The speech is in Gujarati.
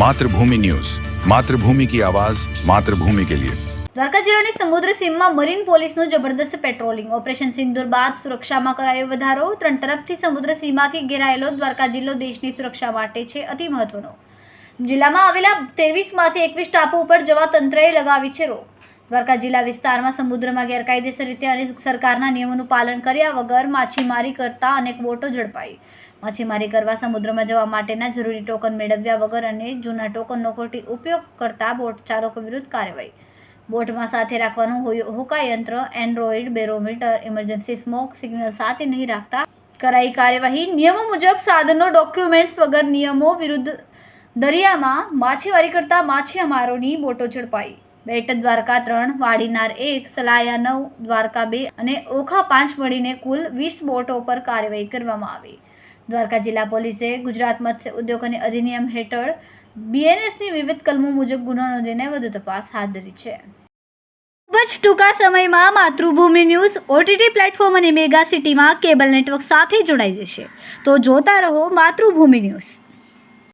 માતૃભૂમિ ન્યૂઝ. માતૃભૂમિ કી આવાજ, માતૃભૂમિ કે લિયે. દ્વારકા જિલ્લાની સમુદ્ર સીમમાં મરીન પોલીસનું જબરદસ્ત પેટ્રોલિંગ. ઓપરેશન સિંદુર બાદ સુરક્ષામાં કરાયો વધારો. ત્રણ તરફથી સમુદ્ર સીમાથી ઘેરાયેલો દ્વારકા જિલ્લો દેશની સુરક્ષા માટે છે અતિ મહત્વનો. જિલ્લામાં આવેલા ત્રેવીસમાંથી એકવીસ ટાપુ ઉપર જવા તંત્રએ લગાવી છે રોક. દ્વારકા જિલ્લા વિસ્તારમાં સમુદ્રમાં ગેરકાયદેસર રીતે અને સરકારના નિયમોનું પાલન કર્યા વગર માછીમારી કરતા અનેક બોટો ઝડપાઈ. માછીમારી કરવા સમુદ્રમાં જવા માટેના જરૂરી ટોકન મેળવ્યા વગર અને જૂના ટોકનનો ખોટી ઉપયોગ કરતા બોટ ચાલકો વિરુદ્ધ કાર્યવાહી. બોટમાં સાથે રાખવાનું હોકાયંત્ર android barometer emergency smoke signal સાથે નહીં રાખતા કરાઈ કાર્યવાહી. નિયમો મુજબ સાધનો ડોક્યુમેન્ટ્સ વગર નિયમો વિરુદ્ધ દરિયામાં માછીમારી કરતા માછીમારોની બોટો ઝડપાઈ. બેટ દ્વારકા ત્રણ, વાડીનાર એક, સલાયા નવ, દ્વારકા બે અને ઓખા પાંચ મળીને કુલ વીસ બોટો પર કાર્યવાહી કરવામાં આવી. દ્વારકા જિલ્લા પોલીસે ગુજરાત મત્સ્ય ઉદ્યોગ અધિનિયમ હેઠળ બીએનએસની વિવિધ કલમો મુજબ ગુનો નોંધીને વધુ તપાસ હાથ ધરી છે. ખૂબ જ ટૂંકા સમયમાં માતૃભૂમિ ન્યૂઝ ઓટીટી પ્લેટફોર્મ અને મેગા સિટીમાં કેબલ નેટવર્ક સાથે જોડાઈ જશે. તો જોતા રહો માતૃભૂમિ ન્યૂઝ.